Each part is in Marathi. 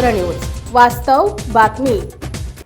भूमिपुत्र न्यूज. वास्तव बातमी.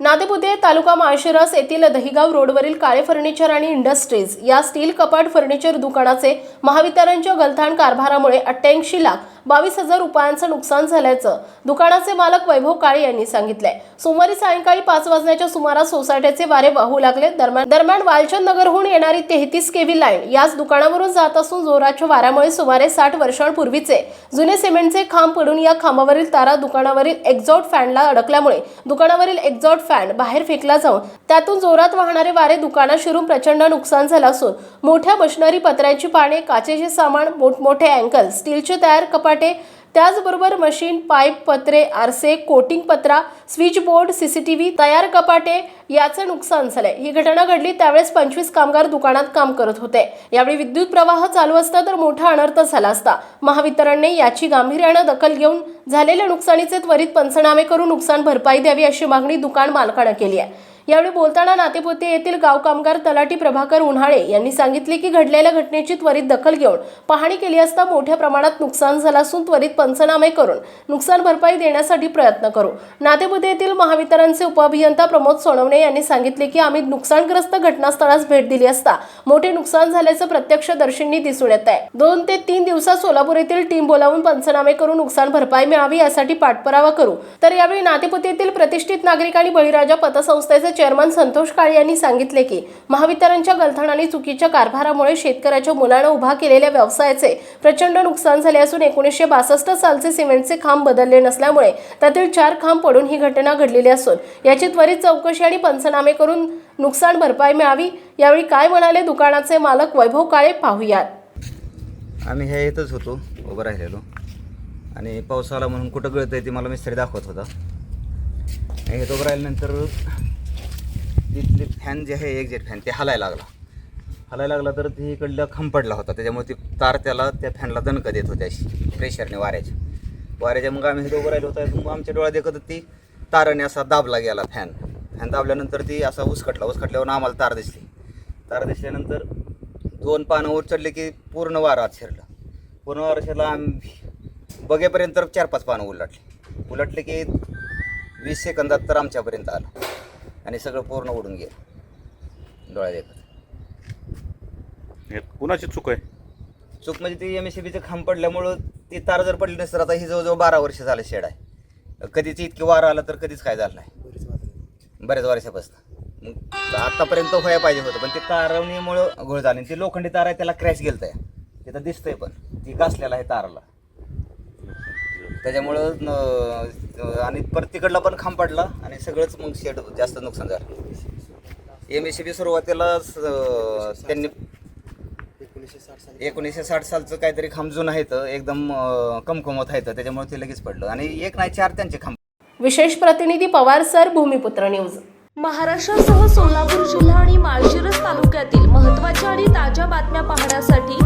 नादेपुते तालुका माळशिरस येथील दहिगाव रोडवरील काळे फर्निचर आणि इंडस्ट्रीज या स्टील कपाट फर्निचर दुकानाचे महावितरणच्या गलथान कारभारामुळे अठ्ठ्याऐंशी लाख बावीस हजार रुपयांचं नुकसान झाल्याचं दुकानाचे मालक वैभव काळे यांनी सांगितलंय. सोमवारी सायंकाळी पाच वाजण्याच्या सुमारास सोसायट्याचे वारे वाहू लागले. दरम्यान दरम्यान वालचंद नगरहून येणारी तेहतीस केव्ही लाईन याच दुकानावरून जात असून जोराच्या वाऱ्यामुळे सुमारे साठ वर्षांपूर्वीचे जुने सिमेंटचे खांब पडून या खांबावरील तारा दुकानावरील एक्झॉट फॅनला अडकल्यामुळे दुकानावरील एक्झॉट फॅन बाहेर फेकला जाऊन त्यातून जोरात वाहणारे वारे दुकानात शिरून प्रचंड नुकसान झालं असून मोठ्या मशिनरी पत्र्याची पाने काचेचे सामान मोठमोठे अँकल स्टीलचे तयार कपाटे त्याचबरोबर मशीन पाईप पत्रे आरसे कोटिंग पत्रा स्विच बोर्ड सीसीटीव्ही तयार कपाटे याचं नुकसान झालंय. ही घटना घडली त्यावेळेस पंचवीस कामगार दुकानात काम करत होते. यावेळी विद्युत प्रवाह चालू असता तर मोठा अनर्थ झाला असता. महावितरणने याची गांभीर्यानं दखल घेऊन झालेल्या नुकसानीचे त्वरित पंचनामे करून नुकसान भरपाई द्यावी अशी मागणी दुकान मालकानं केली आहे. यावेळी बोलताना नातेपुते येथील गाव कामगार तलाठी प्रभाकर उन्हाळे यांनी सांगितले की घडलेल्या घटनेची त्वरित दखल घेऊन पाहणी केली असता मोठ्या प्रमाणात नुकसान झालं असून त्वरित पंचनामे करून नुकसान भरपाई देण्यासाठी प्रयत्न करू. नातेपुते येथील महावितरणचे उपअभियंता प्रमोद सोनवणे यांनी सांगितले की आम्ही नुकसानग्रस्त घटनास्थळास भेट दिली असता मोठे नुकसान झाल्याचं प्रत्यक्षदर्शींनी दिसून येत आहे. दोन ते तीन दिवसात सोलापूर येथील टीम बोलावून पंचनामे करून नुकसान भरपाई मिळावी यासाठी पाठपुरावा करू. तर यावेळी नातेपुते येथील प्रतिष्ठित नागरिक आणि बळीराजा पतसंस्थेचे चेअरमन संतोष काळे यांनी सांगितले की महावितरणच्या गलथान आणि चुकीच्या कारभारामुळे शेतकऱ्याच्या मुलानं उभा केलेल्या व्यवसायाचे प्रचंड नुकसान झाले असून एकोणीसशे बासष्ट सालचे सिमेंटचे खांब बदलले नसल्यामुळे त्यातील चार खांब पडून ही घटना घडलेली असून याची त्वरित चौकशी आणि पंचनामे करून नुकसान भरपाई मिळावी. यावेळी काय म्हणाले दुकानाचे मालक वैभव काळे पाहूयात. आम्ही हे येतच होतो उभं राहिलेलो. आणि पाऊस आला म्हणून कुठं गळतंय ते मला मिस्त्री दाखवत होता. हे उभं राहिल्यानंतर तिथले फॅन जे आहे एक्झॅक्ट फॅन ते हलायला लागला. हलायला लागला तर ती इकडला खंपडला होता. त्याच्यामुळे ती तार त्याला त्या फॅनला दणकं देत होती अशी प्रेशरने वाऱ्याच्या. वाऱ्याच्या मग आम्ही हे उभं राहिलो होता. मग आमच्या डोळ्यात देखत ती ताराने असा दाबला गेला फॅन फॅन दाबल्यानंतर ती असा उसकटला उसकटल्यावर आम्हाला तार दिसली. तार दिसल्यानंतर दोन पानं वर चढले की पूर्ण वारा आत शिरलं. पूर्ण वारा शिरलं. आम्ही बघेपर्यंत चार पाच पानं उलटले. उलटले की वीस सेकंदात तर आमच्यापर्यंत आलं. आणि सगळं पूर्ण उडून गेलं. डोळ्यात एकत हे कुणाची चूक आहे? चूक म्हणजे ती एम एस सी बीचं खांब पडल्यामुळं ती तार जर पडली नसतं तर आता ही जवळजवळ बारा वर्ष झालं शेड आहे. कधीच इतकी वारं आलं तर कधीच काय झालं नाही. बऱ्याच वर्षापासून. मग आत्तापर्यंत व्हायला पाहिजे होतं पण ते तारवणीमुळं घोळ झाली. आणि ती लोखंडी तार आहे त्याला क्रॅश गेलत. आहे तिथं दिसतंय पण. ती घासलेला आहे ताराला. त्याच्यामुळं आणि परत तिकडला पण खांब पडला आणि सगळंच मग शेड जास्त नुकसान झालं. एम एस सी बी सुरुवातीला त्यांनी एकोणीसशे साठ सालचं काहीतरी खांब जुनं आहे तर एकदम कमकमत आहे तर त्याच्यामुळे ते लगेच पडलं. आणि एक नाही चार त्यांचे खांब. विशेष प्रतिनिधी पवार सर भूमिपुत्र न्यूज. महाराष्ट्रासह सोलापूर जिल्हा आणि माळशिरस तालुक्यातील महत्त्वाच्या आणि ताज्या बातम्या पाहण्यासाठी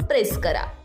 प्रेस करा.